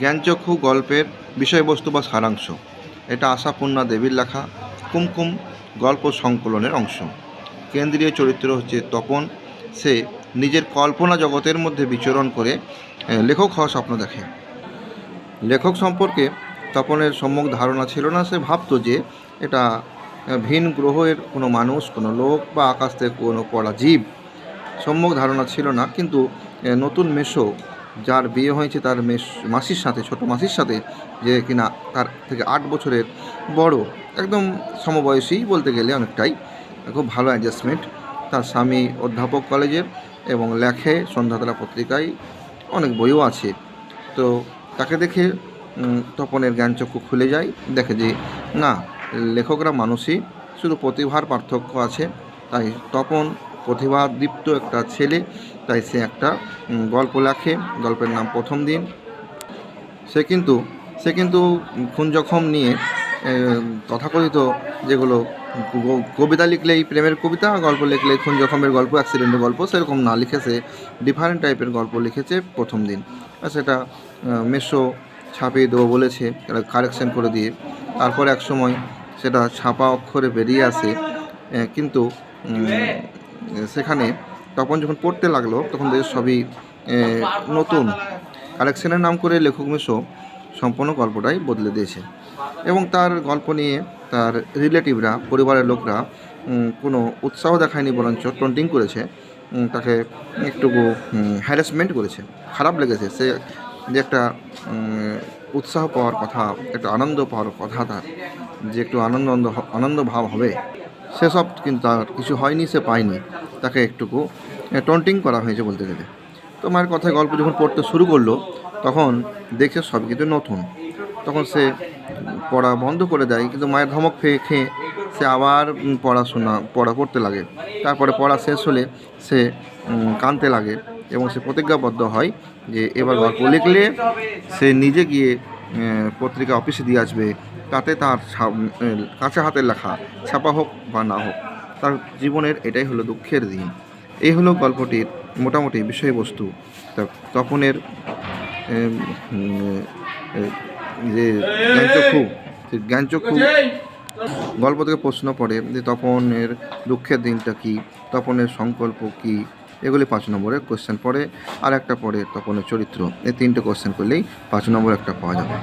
জ্ঞানচক্ষু গল্পের বিষয়বস্তু বা সারাংশ। এটা আশাপূর্ণা দেবীর লেখা, কুমকুম গল্প সংকলনের অংশ। কেন্দ্রীয় চরিত্র হচ্ছে তপন। সে নিজের কল্পনা জগতের মধ্যে বিচরণ করে লেখক হওয়ার স্বপ্ন দেখে। লেখক সম্পর্কে তপনের সম্যক ধারণা ছিল না, সে ভাবতো যে এটা ভিন গ্রহের কোনো মানুষ, কোনো লোক বা আকাশ থেকে কোনো পড়া জীব সম্যক ধারণা ছিল না, কিন্তু নতুন মেশো যার বিয়ে হয়েছে তার মেশ মাসির সাথে, ছোট মাসির সাথে, যে কিনা তার থেকে আট বছরের বড়। একদম সমবয়সী বলতে গেলে অনেকটাই। খুব ভালো অ্যাডজাস্টমেন্ট তার স্বামী অধ্যাপক কলেজের এবং লেখে, সন্ধ্যাতলা পত্রিকায় অনেক বইও আছে। তো তাকে দেখে তপনের জ্ঞানচক্ষু খুলে যায়। দেখে যে, না, লেখকরা মানুষই। শুধু প্রতিভার পার্থক্য আছে। তাই তপন প্রতিভাদীপ্ত একটা ছেলে, তাই সে একটা গল্প লেখে, গল্পের নাম প্রথম দিন। সে কিন্তু সে কিন্তু খুন জখম নিয়ে তথাকথিত যেগুলো কবিতা লিখলেই প্রেমের কবিতা, গল্প লিখলেই খুন জখমের গল্প অ্যাক্সিডেন্টের গল্প, সেরকম না লিখেছে ডিফারেন্ট টাইপের গল্প লিখেছে প্রথম দিন। সেটা মেশো ছাপিয়ে দেবো বলেছে কারেকশন করে দিয়ে। তারপর এক সময় সেটা ছাপা অক্ষরে বেরিয়ে আসে কিন্তু সেখানে তখন যখন পড়তে লাগল, তখন দেখে সবই নতুন। কালেকশনের নাম করে লেখক মেশো সম্পূর্ণ গল্পটাই বদলে দিয়েছে। এবং তার গল্প নিয়ে তার রিলেটিভরা, পরিবারের লোকরা কোনো উৎসাহ দেখায়নি, বরঞ্চ টন্টিং করেছে। তাকে একটুকু হ্যারাসমেন্ট করেছে। খারাপ লেগেছে। সে যে একটা উৎসাহ পাওয়ার কথা, একটা আনন্দ পাওয়ার কথা তার, যে একটু আনন্দ- আনন্দ ভাব হবে। সেসব কিন্তু তার কিছু হয়নি, সে পায়নি। তাকে একটুকু টন্টিং করা হয়েছে বলতে গেলে। তো মায়ের কথায় গল্প যখন পড়তে শুরু করল, তখন দেখছে সব কিছু নতুন। তখন সে পড়া বন্ধ করে দেয়, কিন্তু মায়ের ধমক খেয়ে খেয়ে সে আবার পড়াশোনা, পড়া করতে লাগে। তারপরে পড়া শেষ হলে সে কাঁদতে লাগে এবং সে প্রতিজ্ঞাবদ্ধ হয় যে, এবার গল্প লিখলে সে নিজে গিয়ে পত্রিকা অফিসে দিয়ে আসবে, তাতে তার কাঁচা হাতের লেখা, ছাপা হোক বা না হোক, তার জীবনের এটাই হলো দুঃখের দিন। এই হলো গল্পটির মোটামুটি বিষয়বস্তু। তপনের যে জ্ঞানচক্ষু জ্ঞানচক্ষু গল্প থেকে প্রশ্ন পড়ে যে তপনের দুঃখের দিনটা কি, তপনের সংকল্প কি এগুলি পাঁচ নম্বরের কোশ্চেন পড়ে আর একটা পড়ে তপনের চরিত্র। এই তিনটে কোয়েশ্চেন করলেই পাঁচ নম্বর একটা পাওয়া যাবে।